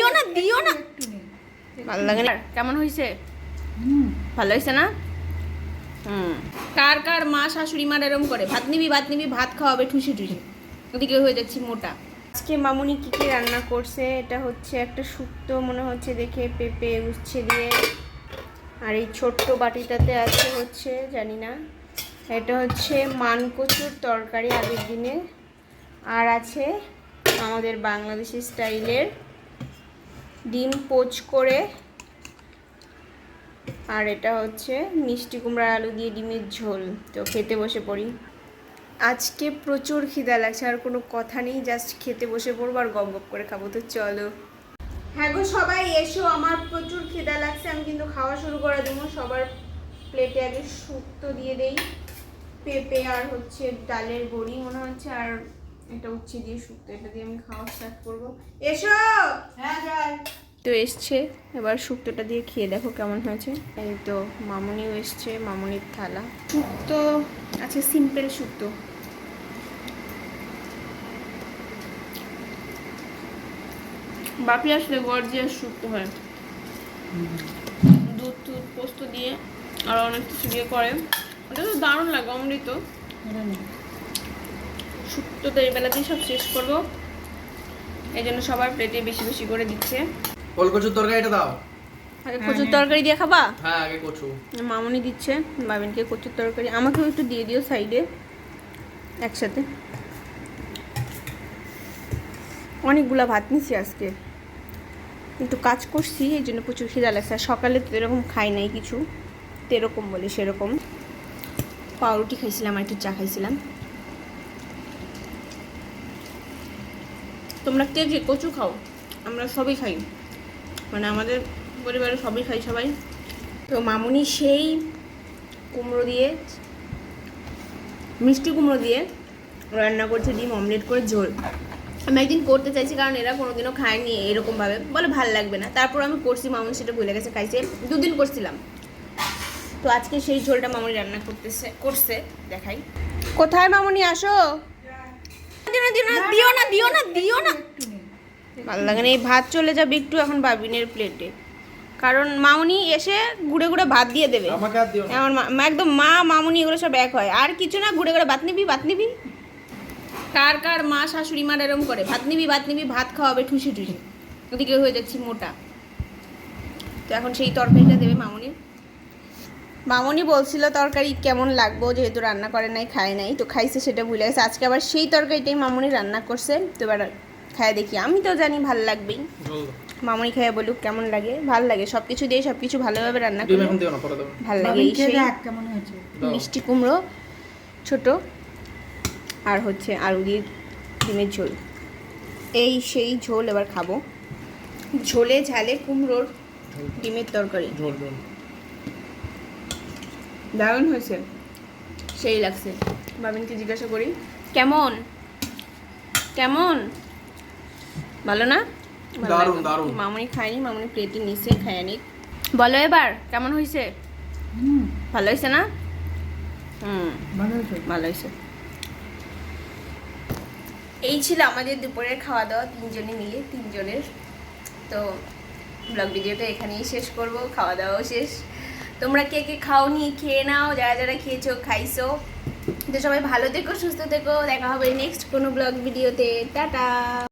দিও না দিও না। ভালো লাগে না। কেমন হয়েছে ভালো হয়েছে না? হুম। কার কার মা শাশুড়ি মার এরম করে? ভাত নিবি ভাত নিবি ভাত খাওয়াবে ঠুসি ঠুসি। ওদিকে হয়ে যাচ্ছি মোটা। আজকে মামুনি কি কি রান্না করছে? এটা হচ্ছে একটা শুক্তো মনে হচ্ছে দেখে পেঁপে উচ্ছে দিয়ে। আর এই ছোট্ট বাটিটাতে আছে হচ্ছে জানি না। এটা হচ্ছে মানকচুর তরকারি আগের দিনে। আর আছে আমাদের বাংলাদেশি স্টাইলের ডিম পোচ করে, আর এটা হচ্ছে মিষ্টি কুমড়া আলু দিয়ে ডিমের ঝোল। তো খেতে বসে পড়ি। আজকে প্রচুর খিদা লাগছে, আর কোনো কথা নেই জাস্ট খেতে বসে পড়ব আর গপ গপ করে খাব। তো চলো। হ্যাঁ গো, সবাই এসো, আমার প্রচুর খিদা লাগছে, আমি কিন্তু খাওয়া শুরু করে দেবো। সবার প্লেটে আগে শুক্তো দিয়ে দেই। পেঁপে আর হচ্ছে ডালের বড়ি মনে হচ্ছে, আর এটা উচ্ছে দিয়ে শুক্তো এটা দিয়ে আমি খাওয়া স্টার্ট করব। এসো! তো এসছে। এবার শুক্তোটা দিয়ে খেয়ে দেখো কেমন হয়েছে। এই তো মামুনিও এসছে মামুনির থালা। শুক্তো আছে সিম্পল শুক্তো। বাপি আসলে গর্জিয়াস শুক্তো হয়। দুধ টুধ পোস্ত দিয়ে আর অনেক কিছু দিয়ে করে। ওটা তো দারুণ লাগে অমৃত। শুক্তো তো এই বেলাতেই সব শেষ করব। এই জন্য সবার প্লেটে বেশি বেশি করে দিচ্ছে। ওল কচুর তরকারিটা দাও। আগে কচুর তরকারি দিয়ে খাবা? হ্যাঁ আগে কচু। মামনি দিচ্ছে বাবিনকে কচুর তরকারি। আমাকেও একটু দিয়ে দিও সাইডে একসাথে। অনেকগুলা ভাত নিছি আজকে। একটু কাজ করছি এই জন্য প্রচুর খিদা লাগছে। আর সকালে তো এরকম খাই নাই কিছু। তো এরকম বলে সেরকম। পাউরুটি খাইছিলাম আর একটু চা খাইছিলাম। তোমরা কে কে কচু খাও, আমরা সবই খাই। মানে আমাদের পরিবারে সবই খাই সবাই। তো মামুনি সেই কুমড়ো দিয়ে, মিষ্টি কুমড়ো দিয়ে রান্না করছে, ডিম, অমলেট করে ঝোল। আমি একদিন করতে চাইছি, কারণ এরা কোনোদিনও খায়নি এরকমভাবে। বলে ভালো লাগবে না। তারপর আমি করছি, মামুনি সেটা ভুলে গেছে, খাইছে। দুদিন করছিলাম। তো আজকে সেই ঝোলটা মামুনি রান্না করতেছে, করছে, দেখাই। কোথায় মামুনি? আসো। দিও না, দিও না দিও না দিও না দিও না। ভালো লাগে না এই ভাত চলে যাবে একটু এখন বাবিনের প্লেটে কারণ মামুনি এসে ঘুরে ঘুরে ভাত দিয়ে দেবে। আমাকে আর দিও না। আমার মা- মা একদম মা মামুনি এগুলো সব এক হয়। আর কিছু না ঘুরে ঘুরে ভাত নিবি ভাত নিবি। কার কার মা শাশুড়ি মার এরম করে ভাত নিবি ভাত নিবি ভাত খাওয়াবে ঠুসি ঠুসি। ওদিকে হয়ে যাচ্ছি মোটা। তো এখন সেই তরকারিটা দেবে মামুনি মামুনি বলছিল তরকারি কেমন লাগবো যেহেতু রান্না করে নাই খায় নাই তো খাইছে সেটা ভুলে গেছে। আজকে আবার সেই তরকারিটাই মামুনি রান্না করছে। তো এবার খায় দেখি। আমি তো জানি ভালো লাগবেই। মামনি খাইয়া বলুক কেমন লাগে। ভালো লাগে সব কিছু দিয়ে সব কিছু ভালোভাবে রান্না দেবো। ভালো লাগে এই সেই কেমন হয়েছে? মিষ্টি কুমড়ো ছোট আর হচ্ছে আলু দিয়ে ডিমের ঝোল। এই সেই ঝোল এবার খাব। ঝোলে ঝালে কুমড়োর ডিমের তরকারি। ঝোল ঝোল। দারুণ হয়েছে। সেই লাগছে। বাবিনকে জিজ্ঞাসা করি কেমন? কেমন? ভালো না? দারুণ, দারুণ। মামুনি খায়নি মামুনি প্লেটে নিচে খায় নি বলো এবার কেমন হয়েছে ভালো হয়েছে না? হুম ভালো হয়েছে এই ছিল আমাদের দুপুরের খাওয়া দাওয়া তিনজনে মিলে তিনজনের। তো ব্লগ ভিডিওটা এখানেই শেষ করব খাওয়া দাওয়াও শেষ। তোমরা কে কে খাও নি খেয়ে নাও, যারা যারা খেয়েছো, খাইছো। তো সবাই ভালো থেকো, সুস্থ থেকো। দেখা হবে নেক্সট কোনো ব্লগ ভিডিওতে টাটা।